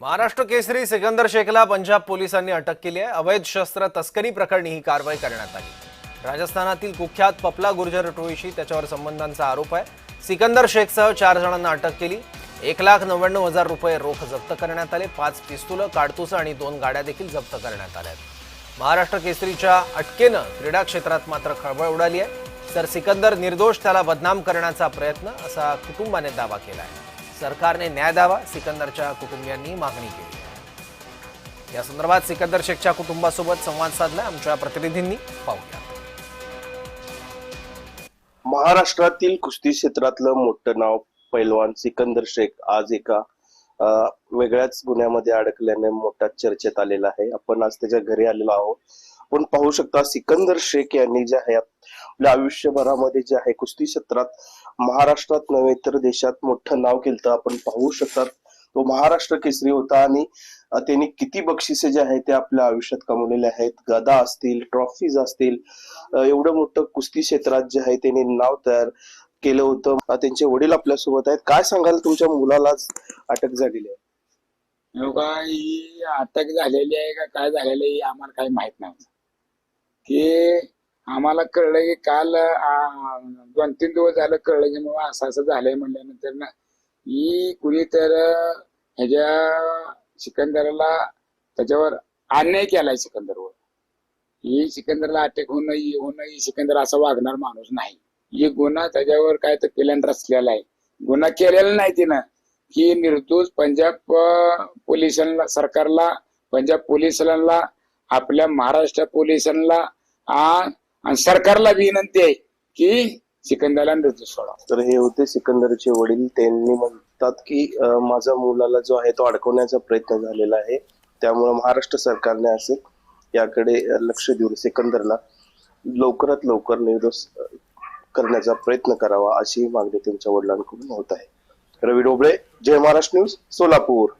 महाराष्ट्र केसरी सिकंदर शेखला पंजाब पोलिसांनी अटक केली आहे. अवैध शस्त्र तस्करी प्रकरणी ही कारवाई करण्यात आली. राजस्थानातील कुख्यात पपला गुर्जर टोळीशी त्याच्यावर संबंधांचा आरोप आहे. सिकंदर शेखसह चार जणांना अटक केली. एक लाख नव्याण्णव हजार रुपये रोख जप्त करण्यात आले. पाच पिस्तुलं काडतुसं आणि दोन गाड्या देखील जप्त करण्यात आल्या आहेत. महाराष्ट्र केसरीच्या अटकेनं क्रीडा क्षेत्रात मात्र खळबळ उडाली आहे. तर सिकंदर निर्दोष त्याला बदनाम करण्याचा प्रयत्न असा कुटुंबाने दावा केला आहे. सरकारने न्याय द्यावा सिकंदरच्या कुटुंबियांनी मागणी केली. या संदर्भात सिकंदर शेखच्या कुटुंबासोबत संवाद साधला आमच्या प्रतिनिधींनी पाहूया महाराष्ट्रातील कुस्ती क्षेत्रातलं मोठं नाव पैलवान सिकंदर शेख आज एका अं, वेगळ्याच गुन्ह्यामध्ये अडकल्याने मोठ्या चर्चेत आलेला आहे. आपण आज त्याच्या घरी आलेलो आहोत. आपण पाहू शकता सिकंदर शेख यांनी जे आहे आपल्या आयुष्यभरामध्ये जे आहे कुस्ती क्षेत्रात महाराष्ट्रात नव्हे तर देशात मोठं नाव केलं आपण पाहू शकतात तो महाराष्ट्र केसरी होता आणि त्यांनी किती बक्षिसे जे आहे ते आपल्या आयुष्यात कमवलेले आहेत. गदा असतील ट्रॉफीज असतील एवढं मोठं कुस्ती क्षेत्रात जे आहे त्यांनी नाव तयार केलं होतं. त्यांचे वडील आपल्यासोबत आहेत. काय सांगाल तुमच्या मुलालाच अटक झालेली आहे? ही अटक झालेली आहे का काय झालेलं आहे आम्हाला काही माहीत नाही. की आम्हाला कळलं की काल दोन तीन दिवस झालं कळलं की मग असं असं झालंय म्हणल्यानंतर ना ही कुणी तर ह्याच्या सिकंदरला त्याच्यावर अन्याय केलाय सिकंदरवर. ही सिकंदरला अटॅक होणं होणं ही सिकंदर असा वागणार माणूस नाही. ही गुन्हा त्याच्यावर काय तर प्लॅन रचलेला आहे. गुन्हा केलेला नाही तिनं. की निर्दोष पंजाब पोलिसांना सरकारला पंजाब पोलिसांना आपल्या महाराष्ट्र पोलिसांना आणि सरकारला विनंती आहे की सिकंदरला निर्दोष सोडा तर हे होते सिकंदरचे वडील. त्यांनी म्हणतात की माझा माझ्या मुलाला जो आहे तो अडकवण्याचा प्रयत्न झालेला आहे. त्यामुळे महाराष्ट्र सरकारने असे याकडे लक्ष देऊन सिकंदरला लवकरात लवकर निर्दोष करण्याचा प्रयत्न करावा अशी मागणी त्यांच्या वडिलांकडून होत आहे. रवी डोबळे जय महाराष्ट्र न्यूज सोलापूर.